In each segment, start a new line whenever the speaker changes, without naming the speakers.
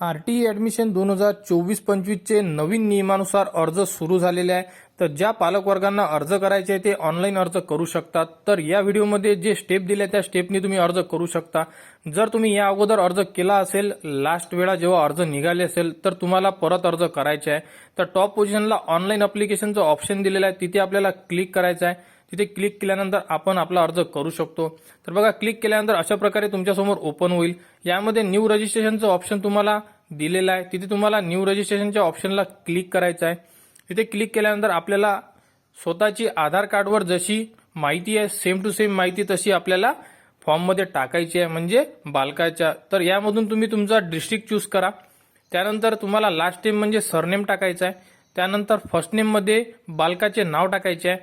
R T E admission दोन हजार चोवीस पंचवीसचे नवीन नियमानुसार अर्ज सुरू झालेले आहे. तर ज्या पालकवर्गांना अर्ज करायचे आहे ते ऑनलाईन अर्ज करू शकतात. तर या व्हिडिओमध्ये जे स्टेप दिले त्या स्टेपनी तुम्ही अर्ज करू शकता. जर तुम्ही या अगोदर अर्ज केला असेल लास्ट वेळा जेव्हा अर्ज निघाले असेल तर तुम्हाला परत अर्ज करायचा आहे. तर टॉप पोझिशनला ऑनलाईन अप्लिकेशनचं ऑप्शन दिलेलं आहे. तिथे आपल्याला क्लिक करायचं आहे. तिथे क्लिक केल्यानंतर आपण आपला अर्ज करू शकतो. तर बघा क्लिक केल्यानंतर अशा प्रकारे तुमच्यासमोर ओपन होईल. यामध्ये न्यू रजिस्ट्रेशनचं ऑप्शन तुम्हाला दिलेलं आहे. तिथे तुम्हाला न्यू रजिस्ट्रेशनच्या ऑप्शनला क्लिक करायचं आहे. तिथे क्लिक केल्यानंतर आपल्याला स्वतःची आधार कार्डवर जशी माहिती आहे सेम टू सेम माहिती तशी आपल्याला फॉर्ममध्ये टाकायची आहे म्हणजे बालकाच्या. तर यामधून तुम्ही तुमचा डिस्ट्रिक्ट चूज करा. त्यानंतर तुम्हाला लास्ट नेम म्हणजे सरनेम टाकायचं आहे. त्यानंतर फर्स्ट नेममध्ये बालकाचे नाव टाकायचे आहे.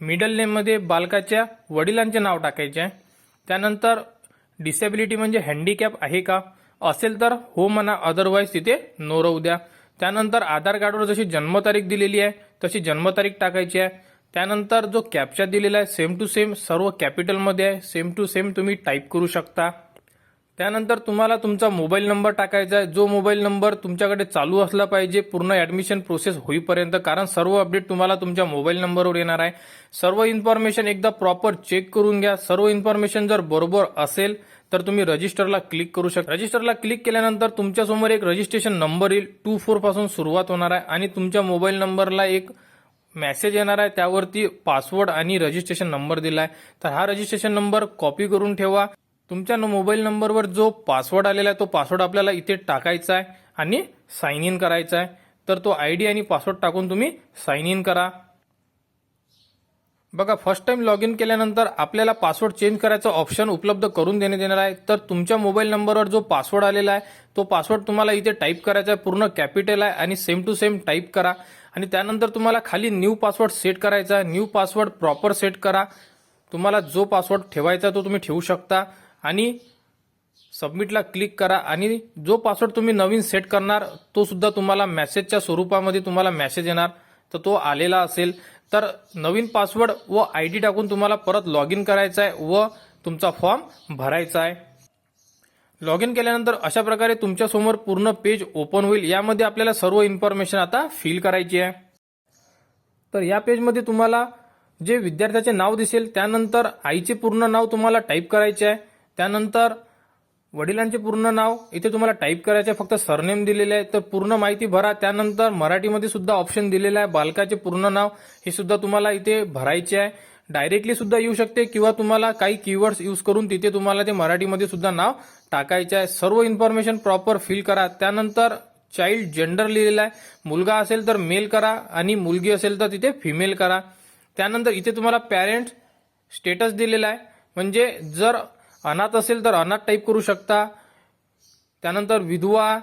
मिडल नेममध्ये बालकाच्या वडिलांचे नाव टाकायचे आहे. त्यानंतर डिसेबिलिटी म्हणजे हँडिकॅप आहे का? असेल तर हो म्हणा अदरवाईज तिथे नो राहू द्या. त्यानंतर आधार कार्डवर जशी जन्मतारीख दिलेली आहे तशी जन्मतारीख टाकायची आहे. त्यानंतर जो कॅप्चा दिलेला आहे सेम टू सेम सर्व कॅपिटलमध्ये आहे. सेम टू सेम तुम्ही टाईप करू शकता. त्यानंतर तुम्हाला तुमचा मोबाईल नंबर टाकायचा आहे. जो मोबाईल नंबर तुमच्याकडे चालू असला पाहिजे पूर्ण ऍडमिशन प्रोसेस होईपर्यंत कारण सर्व अपडेट तुम्हाला तुमच्या मोबाईल नंबरवर येणार आहे. सर्व इन्फॉर्मेशन एकदा प्रॉपर चेक करून घ्या. सर्व इन्फॉर्मेशन जर बरोबर असेल तर तुम्ही रजिस्टरला क्लिक करू शकता. रजिस्टरला क्लिक केल्यानंतर तुमच्यासमोर एक रजिस्ट्रेशन नंबर येईल. टू फोरपासून सुरुवात होणार आहे आणि तुमच्या मोबाईल नंबरला एक मेसेज येणार आहे. त्यावरती पासवर्ड आणि रजिस्ट्रेशन नंबर दिला आहे तर हा रजिस्ट्रेशन नंबर कॉपी करून ठेवा. तुमच्या न- मोबाईल नंबरवर जो पासवर्ड आलेला आहे तो पासवर्ड आपल्याला इथे टाकायचा आहे आणि साईन इन करायचा आहे. तर तो आय डी आणि पासवर्ड टाकून तुम्ही साईन इन करा. बघा फर्स्ट टाइम लॉग इन केल्यानंतर आपल्याला पासवर्ड चेंज करायचा ऑप्शन उपलब्ध करून देण्यात येणार आहे. तर तुमच्या मोबाईल नंबरवर जो पासवर्ड आलेला आहे तो पासवर्ड तुम्हाला इथे टाईप करायचा आहे. पूर्ण कॅपिटल आहे आणि सेम टू सेम टाईप करा. आणि त्यानंतर तुम्हाला खाली न्यू पासवर्ड सेट करायचा आहे. न्यू पासवर्ड प्रॉपर सेट करा. तुम्हाला जो पासवर्ड ठेवायचा तो तुम्ही ठेवू शकता. आणि सबमिटला क्लिक करा आणि जो पासवर्ड तुम्ही नवीन सेट करणार तो सुद्धा तुम्हाला मेसेजच्या स्वरूपामध्ये तुम्हाला मेसेज येणार. तर तो आलेला असेल. तर नवीन पासवर्ड व आय डी टाकून तुम्हाला परत लॉग इन करायचा आहे व तुमचा फॉर्म भरायचा आहे. लॉग इन केल्यानंतर अशा प्रकारे तुमच्यासमोर पूर्ण पेज ओपन होईल. यामध्ये आपल्याला सर्व इन्फॉर्मेशन आता फिल करायची आहे. तर या पेजमध्ये तुम्हाला जे विद्यार्थ्याचे नाव दिसेल त्यानंतर आईचे पूर्ण नाव तुम्हाला टाईप करायचे आहे. त्यानंतर वडिलांचे पूर्ण नाव इथे तुम्हाला टाईप करायचे फक्त सरनेम दिलेले आहे तर पूर्ण माहिती भरा. त्यानंतर मराठीमध्ये सुद्धा ऑप्शन दिलेला आहे बालकाचे पूर्ण नाव हे सुद्धा तुम्हाला इथे भरायचे आहे. डायरेक्टली सुद्धा येऊ शकते किंवा तुम्हाला काही कीवर्ड्स यूज करून तिथे तुम्हाला ते मराठीमध्ये सुद्धा नाव टाकायचे आहे. सर्व इन्फॉर्मेशन प्रॉपर फिल करा. त्यानंतर चाइल्ड जेंडर लिहिलेला आहे. मुलगा असेल तर मेल करा आणि मुलगी असेल तर तिथे फिमेल करा. त्यानंतर इथे तुम्हाला पॅरेंट स्टेटस दिलेला आहे. म्हणजे जर अनाथ असेल तर अनाथ टाईप करू शकता. त्यानंतर विधवा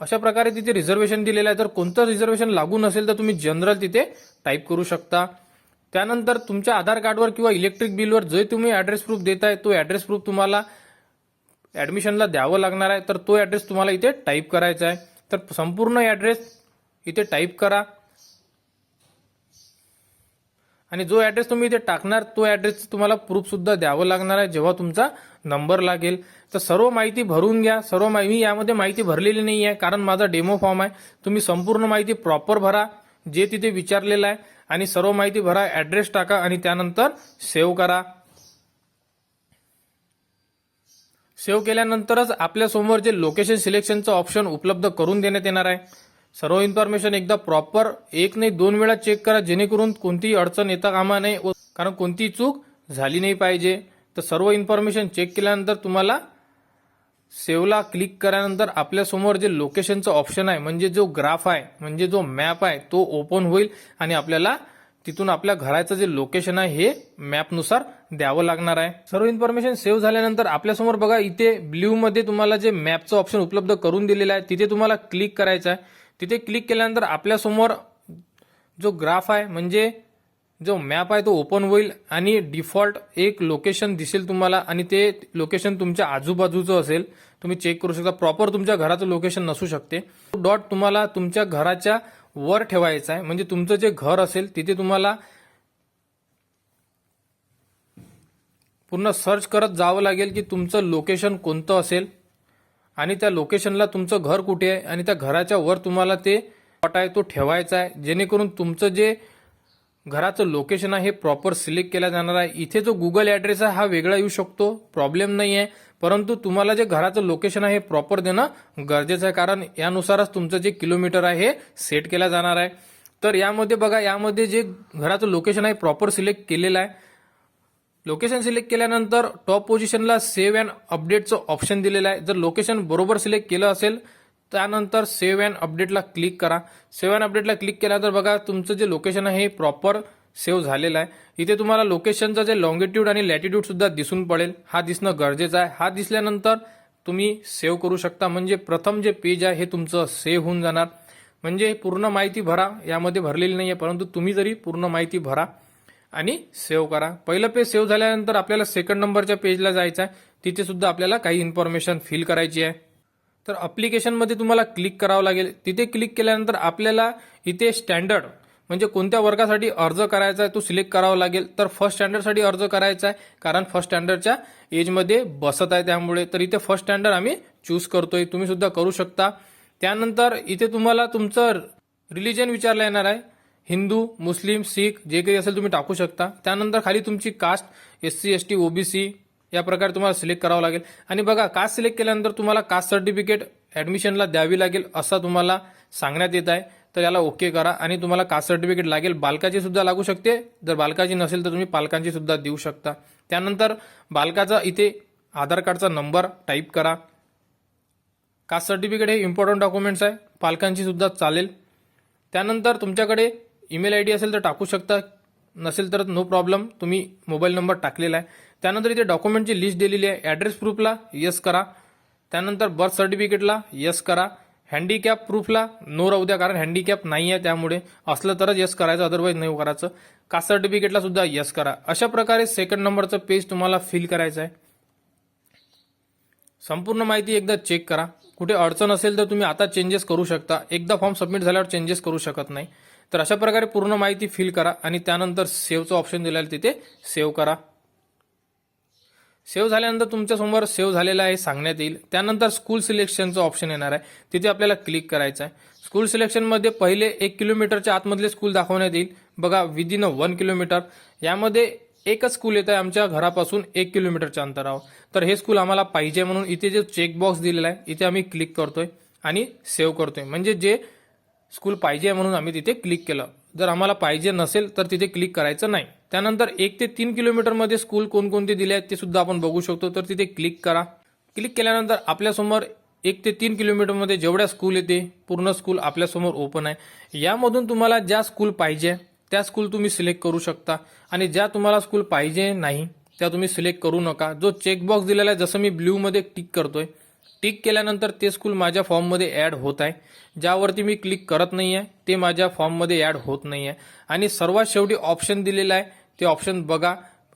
अशा प्रकारे तिथे रिझर्वेशन दिलेलं आहे. तर कोणतं रिझर्वेशन लागू नसेल तर तुम्ही जनरल तिथे टाईप करू शकता. त्यानंतर तुमच्या आधार कार्डवर किंवा इलेक्ट्रिक बिलवर जे तुम्ही ॲड्रेस प्रूफ देताय तो ॲड्रेस प्रूफ तुम्हाला ॲडमिशनला द्यावं लागणार आहे. तर तो ॲड्रेस तुम्हाला इथे टाईप करायचा आहे. तर संपूर्ण ॲड्रेस इथे टाईप करा. आणि जो ॲड्रेस तुम्ही इथे टाकणार तो ॲड्रेस तुम्हाला प्रूफसुद्धा द्यावं लागणार आहे जेव्हा तुमचा नंबर लागेल. तर सर्व माहिती भरून घ्या. सर्व माहिती मी यामध्ये माहिती भरलेली नाही आहे कारण माझा डेमो फॉर्म आहे. तुम्ही संपूर्ण माहिती प्रॉपर भरा जे तिथे विचारलेलं आहे आणि सर्व माहिती भरा ॲड्रेस टाका आणि त्यानंतर सेव्ह करा. सेव्ह केल्यानंतरच आपल्यासमोर जे लोकेशन सिलेक्शनचं ऑप्शन उपलब्ध करून देण्यात येणार आहे. सर्व इन्फॉर्मेशन एकदा प्रॉपर एक नाही दोन वेळा चेक करा जेणेकरून कोणतीही अडचण येता कामा नये. व- कारण कोणतीही चूक झाली नाही पाहिजे. तर सर्व इन्फॉर्मेशन चेक केल्यानंतर तुम्हाला सेवला क्लिक केल्यानंतर आपल्यासमोर जे लोकेशनचं ऑप्शन आहे म्हणजे जो ग्राफ आहे म्हणजे जो मॅप आहे तो ओपन होईल आणि आपल्याला तिथून आपल्या घराचं जे लोकेशन आहे हे मॅपनुसार द्यावं लागणार आहे. सर्व इन्फॉर्मेशन सेव्ह झाल्यानंतर आपल्यासमोर बघा इथे ब्ल्यूमध्ये तुम्हाला जे मॅपचं ऑप्शन उपलब्ध करून दिलेलं आहे तिथे तुम्हाला क्लिक करायचं आहे. तिथे क्लिक केल्यानंतर आपल्यासमोर जो ग्राफ आहे म्हणजे जो मॅप आहे तो ओपन होईल आणि डिफॉल्ट एक लोकेशन दिसेल तुम्हाला आणि ते लोकेशन तुमच्या आजूबाजूचं असेल. तुम्ही चेक करू शकता. प्रॉपर तुमच्या घराचं लोकेशन नसू शकते. डॉट तुम्हाला तुमच्या घराच्या वर ठेवायचा आहे. म्हणजे तुमचं जे घर असेल तिथे तुम्हाला पूर्ण सर्च करत जावं लागेल की तुमचं लोकेशन कोणतं असेल. आणि त्या लोकेशनला तुमचं घर कुठे आहे आणि त्या घराच्या वर तुम्हाला ते पॉट आहे तो ठेवायचा आहे. जेणेकरून तुमचं जे घराचं लोकेशन आहे हे प्रॉपर सिलेक्ट केलं जाणार आहे. इथे जो गुगल ॲड्रेस आहे हा वेगळा येऊ शकतो. प्रॉब्लेम नाही आहे. परंतु तुम्हाला जे घराचं लोकेशन आहे हे प्रॉपर देणं गरजेचं आहे. कारण यानुसारच तुमचं जे किलोमीटर आहे हे सेट केलं जाणार आहे. तर यामध्ये बघा यामध्ये जे घराचं लोकेशन आहे प्रॉपर सिलेक्ट केलेलं आहे. लोकेशन सिलेक्ट केल्यानंतर टॉप पोझिशनला सेव्ह अँड अपडेटचं ऑप्शन दिलेलं आहे. जर लोकेशन बरोबर सिलेक्ट केलं असेल त्यानंतर सेव्ह अँड अपडेटला क्लिक करा. सेव्ह अँड अपडेटला क्लिक केला तर बघा तुमचं जे लोकेशन आहे हे प्रॉपर सेव्ह झालेलं आहे. इथे तुम्हाला लोकेशनचं जे लॉंगिट्यूड आणि लॅटिट्यूड सुद्धा दिसून पडेल. हा दिसणं गरजेचं आहे. हा दिसल्यानंतर तुम्ही सेव्ह करू शकता. म्हणजे प्रथम जे पेज आहे हे तुमचं सेव्ह होऊन जाणार. म्हणजे पूर्ण माहिती भरा. यामध्ये भरलेली नाही आहे परंतु तुम्ही जरी पूर्ण माहिती भरा. आणि सेव्ह करा. पहिलं पेज सेव्ह झाल्यानंतर आपल्याला सेकंड नंबरच्या पेजला जायचं आहे. तिथे सुद्धा आपल्याला काही इन्फॉर्मेशन फिल करायची आहे. तर अप्लिकेशनमध्ये तुम्हाला क्लिक करावं लागेल. तिथे क्लिक केल्यानंतर आपल्याला इथे स्टँडर्ड म्हणजे कोणत्या वर्गासाठी अर्ज करायचा आहे तो सिलेक्ट करावा लागेल. तर फर्स्ट स्टँडर्डसाठी अर्ज करायचा आहे कारण फर्स्ट स्टँडर्डच्या एजमध्ये बसत आहे त्यामुळे. तर इथे फर्स्ट स्टँडर्ड आम्ही चूज करतोय. तुम्ही सुद्धा करू शकता. त्यानंतर इथे तुम्हाला तुमचं रिलिजन विचारलं येणार आहे. हिंदू मुस्लिम शीख जे काही असेल तुम्ही टाकू शकता. त्यानंतर खाली तुमची caste S C S T OBC या प्रकारे तुम्हाला सिलेक्ट करावं लागेल. आणि बघा कास्ट सिलेक्ट केल्यानंतर तुम्हाला कास्ट सर्टिफिकेट ॲडमिशनला द्यावी लागेल असं तुम्हाला सांगण्यात येत आहे. तर याला ओके करा आणि तुम्हाला कास्ट सर्टिफिकेट लागेल. बालकाची सुद्धा लागू शकते. जर बालकाची नसेल तर तुम्ही पालकांची सुद्धा देऊ शकता. त्यानंतर बालकाचा इथे आधार कार्डचा नंबर टाईप करा. कास्ट सर्टिफिकेट हे इम्पॉर्टंट डॉक्युमेंट्स आहे. पालकांची सुद्धा चालेल. त्यानंतर तुमच्याकडे ईमेल आय डी असेल तर टाकू शकता नसेल तर नो प्रॉब्लेम तुम्ही मोबाईल नंबर टाकलेला आहे. त्यानंतर इथे डॉक्युमेंटची लिस्ट दिलेली आहे. ॲड्रेस प्रूफला येस करा. त्यानंतर बर्थ सर्टिफिकेटला येस करा. हँडिकॅप प्रूफला नो राहू द्या कारण हँडिकॅप नाही आहे त्यामुळे. असलं तरच येस करायचं अदरवाईज नाही करायचं. कास्ट सर्टिफिकेटला सुद्धा येस करा. अशा प्रकारे सेकंड नंबरचं पेज तुम्हाला फिल करायचं आहे. संपूर्ण माहिती एकदा चेक करा. कुठे अडचण असेल तर तुम्ही आता चेंजेस करू शकता. एकदा फॉर्म सबमिट झाल्यावर चेंजेस करू शकत नाही. तर अशा प्रकारे पूर्ण माहिती फिल करा आणि त्यानंतर सेव्हचं ऑप्शन दिलेलं तिथे सेव्ह करा. सेव्ह झाल्यानंतर तुमच्यासमोर सेव्ह झालेलं आहे सांगण्यात येईल. त्यानंतर स्कूल सिलेक्शनचं ऑप्शन येणार आहे. तिथे आपल्याला क्लिक करायचं आहे. स्कूल सिलेक्शनमध्ये पहिले एक किलोमीटरच्या आतमधले स्कूल दाखवण्यात येईल. बघा विदिन अ वन किलोमीटर यामध्ये एकच स्कूल येत आहे आमच्या घरापासून एक किलोमीटरच्या अंतरावर. तर हे स्कूल आम्हाला पाहिजे म्हणून इथे जे चेकबॉक्स दिलेला आहे इथे आम्ही क्लिक करतोय आणि सेव्ह करतोय. म्हणजे जे स्कूल पाहिजे म्हणून आम्ही तिथे क्लिक केलं. जर आम्हाला पाहिजे नसेल तर तिथे क्लिक करायचं नाही. त्यानंतर एक ते तीन किलोमीटरमध्ये स्कूल कोणकोणते दिले आहेत ते सुद्धा आपण बघू शकतो. तर तिथे क्लिक करा. क्लिक केल्यानंतर आपल्यासमोर एक ते तीन किलोमीटरमध्ये जेवढ्या स्कूल येते पूर्ण स्कूल आपल्यासमोर ओपन आहे. यामधून तुम्हाला ज्या स्कूल पाहिजे त्या स्कूल तुम्ही सिलेक्ट करू शकता. आणि ज्या तुम्हाला स्कूल पाहिजे नाही त्या तुम्ही सिलेक्ट करू नका. जो चेकबॉक्स दिलेला आहे जसं मी ब्ल्यूमध्ये टिक करतोय टिक केल्यानंतर ते स्कूल माझ्या फॉर्ममध्ये ॲड होत आहे. ज्यावरती मी क्लिक करत नाही आहे ते माझ्या फॉर्ममध्ये ॲड होत नाही आहे आणि सर्वात शेवटी ऑप्शन दिलेलं आहे ते ऑप्शन बघा.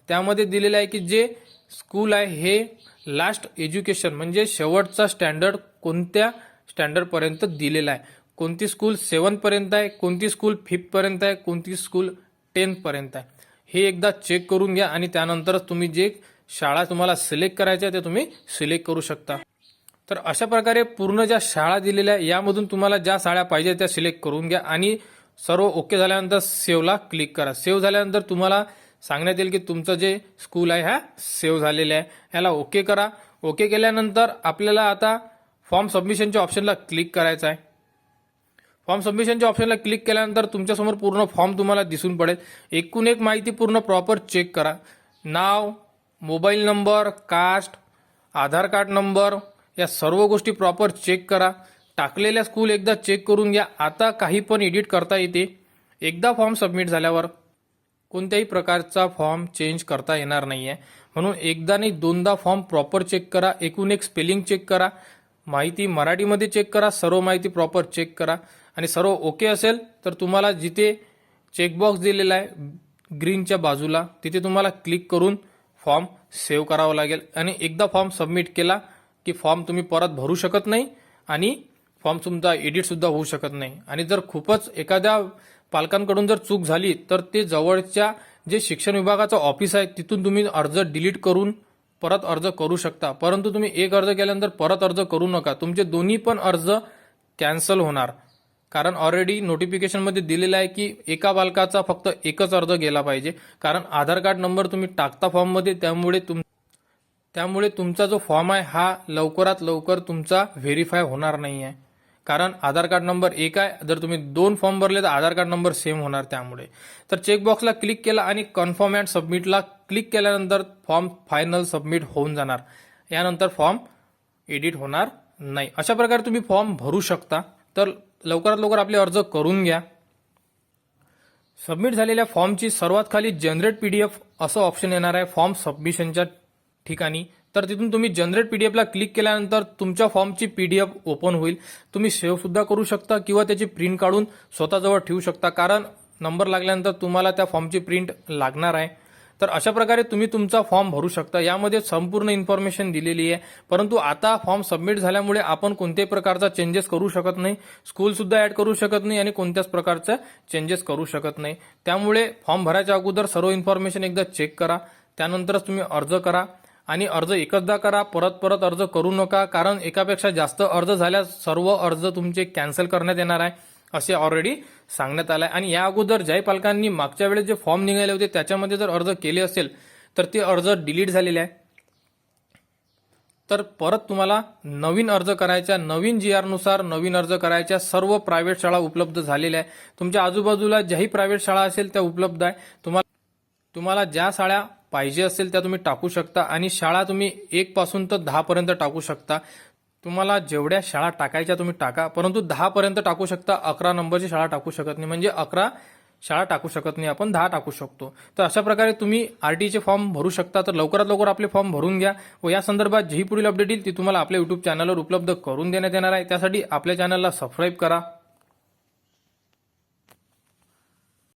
त्यामध्ये दिलेलं आहे की जे स्कूल आहे हे लास्ट एज्युकेशन म्हणजे शेवटचा स्टँडर्ड कोणत्या स्टँडर्डपर्यंत दिलेला आहे? कोणती स्कूल सेवनपर्यंत आहे कोणती स्कूल फिफ्थपर्यंत आहे कोणती स्कूल टेन्थपर्यंत आहे? हे एकदा चेक करून घ्या आणि त्यानंतरच तुम्ही जे शाळा तुम्हाला सिलेक्ट करायच्या ते तुम्ही सिलेक्ट करू शकता. तर अशा प्रकारे पूर्ण ज्या शाळा दिलेल्या आहे यामधून तुम्हाला ज्या शाळा पाहिजे त्या सिलेक्ट करून घ्या आणि सर्व ओके झाल्यानंतर सेव्हला क्लिक करा. सेव्ह झाल्यानंतर तुम्हाला सांगण्यात येईल की तुमचं जे स्कूल आहे हा सेव्ह झालेलं आहे. याला ओके करा. ओके केल्यानंतर आपल्याला आता फॉर्म सबमिशनच्या ऑप्शनला क्लिक करायचं आहे. फॉर्म सबमिशनच्या ऑप्शनला क्लिक केल्यानंतर तुमच्यासमोर पूर्ण फॉर्म तुम्हाला दिसून पडेल. एकूण एक माहिती पूर्ण प्रॉपर चेक करा. नाव mobile number caste Aadhaar card number या सर्व गोष्टी प्रॉपर चेक करा. टाकलेल्या स्कूल एकदा चेक करून घ्या. आता काही पण एडिट करता येते. एकदा फॉर्म सबमिट झाल्यावर कोणत्याही प्रकारचा फॉर्म चेंज करता येणार नाही आहे म्हणून एकदा नाही दोनदा फॉर्म प्रॉपर चेक करा. एकूण एक स्पेलिंग चेक करा. माहिती मराठीमध्ये चेक करा. सर्व माहिती प्रॉपर चेक करा. आणि सर्व ओके असेल तर तुम्हाला जिथे चेकबॉक्स दिलेला आहे ग्रीनच्या बाजूला तिथे तुम्हाला क्लिक करून फॉर्म सेव्ह करावा लागेल. आणि एकदा फॉर्म सबमिट केला की फॉर्म तुम्ही परत भरू शकत नाही आणि फॉर्म तुमचा एडिटसुद्धा होऊ शकत नाही. आणि जर खूपच एखाद्या पालकांकडून जर चूक झाली तर ते जवळच्या जे शिक्षण विभागाचं ऑफिस आहे तिथून तुम्ही अर्ज डिलीट करून परत अर्ज करू शकता. परंतु तुम्ही एक अर्ज केल्यानंतर परत अर्ज करू नका. तुमचे दोन्ही पण अर्ज कॅन्सल होणार. कारण ऑलरेडी नोटिफिकेशनमध्ये दिलेलं आहे की एका बालकाचा फक्त एकच अर्ज गेला पाहिजे. कारण आधार कार्ड नंबर तुम्ही टाकता फॉर्ममध्ये त्यामुळे तुम त्यामुळे तुमचा जो फॉर्म आहे हा लवकरात लवकर तुमचा व्हेरीफाय होणार नाही आहे कारण आधार कार्ड नंबर एक आहे जर तुम्ही दोन फॉर्म भरले तर आधार कार्ड नंबर सेम होणार त्यामुळे. तर चेकबॉक्सला क्लिक केला आणि कन्फर्म अँड सबमिटला क्लिक केल्यानंतर फॉर्म फायनल सबमिट होऊन जाणार. यानंतर फॉर्म एडिट होणार नाही. अशा प्रकारे तुम्ही फॉर्म भरू शकता. तर लवकरात लवकर आपले अर्ज करून घ्या. सबमिट झालेल्या फॉर्मची सर्वात खाली जनरेट पीडीएफ असं ऑप्शन येणार आहे. फॉर्म सबमिशनच्या ठिकाणी. तर तिथून तुम्ही जनरेट पी डी एफला क्लिक केल्यानंतर तुमच्या फॉर्मची पी डी एफ ओपन होईल. तुम्ही सेव्हसुद्धा करू शकता किंवा त्याची प्रिंट काढून स्वतःजवळ ठेवू शकता. कारण नंबर लागल्यानंतर तुम्हाला त्या फॉर्मची प्रिंट लागणार आहे. तर अशा प्रकारे तुम्ही तुमचा फॉर्म भरू शकता. यामध्ये संपूर्ण इन्फॉर्मेशन दिलेली आहे. परंतु आता फॉर्म सबमिट झाल्यामुळे आपण कोणत्याही प्रकारचा चेंजेस करू शकत नाही. स्कूलसुद्धा ॲड करू शकत नाही आणि कोणत्याच प्रकारचा चेंजेस करू शकत नाही. त्यामुळे फॉर्म भरायच्या अगोदर सर्व इन्फॉर्मेशन एकदा चेक करा. त्यानंतरच तुम्ही अर्ज करा. आणि अर्ज एकचदा करा परत परत अर्ज करू नका कारण एकापेक्षा जास्त अर्ज झाल्यास सर्व अर्ज तुमचे कॅन्सल करण्यात येणार आहे असे ऑलरेडी सांगण्यात आलं आहे आणि या अगोदर ज्याही पालकांनी मागच्या वेळेस जे फॉर्म निघाले होते त्याच्यामध्ये जर अर्ज केले असेल तर ते अर्ज डिलीट झालेले आहे. तर परत तुम्हाला नवीन अर्ज करायच्या नवीन जी आरनुसार नवीन अर्ज करायच्या सर्व प्रायव्हेट शाळा उपलब्ध झालेल्या आहे तुमच्या आजूबाजूला ज्याही प्रायव्हेट शाळा असेल त्या उपलब्ध आहे. तुम्हाला तुम्हाला ज्या शाळा पाहिजे असेल त्या तुम्ही टाकू शकता. आणि शाळा तुम्ही एक पासून तर दहापर्यंत टाकू शकता. तुम्हाला जेवढ्या शाळा टाकायच्या तुम्ही टाका परंतु दहापर्यंत टाकू शकता अकरा नंबरची शाळा टाकू शकत नाही. म्हणजे अकरा शाळा टाकू शकत नाही आपण दहा टाकू शकतो. तर अशा प्रकारे तुम्ही आर टीचे फॉर्म भरू शकता. तर लवकरात लवकर आपले फॉर्म भरून घ्या व या संदर्भात जी पुढील अपडेट येईल ती तुम्हाला आपल्या युट्यूब चॅनलवर उपलब्ध करून देण्यात येणार आहे. त्यासाठी आपल्या चॅनलला सबस्क्राईब करा.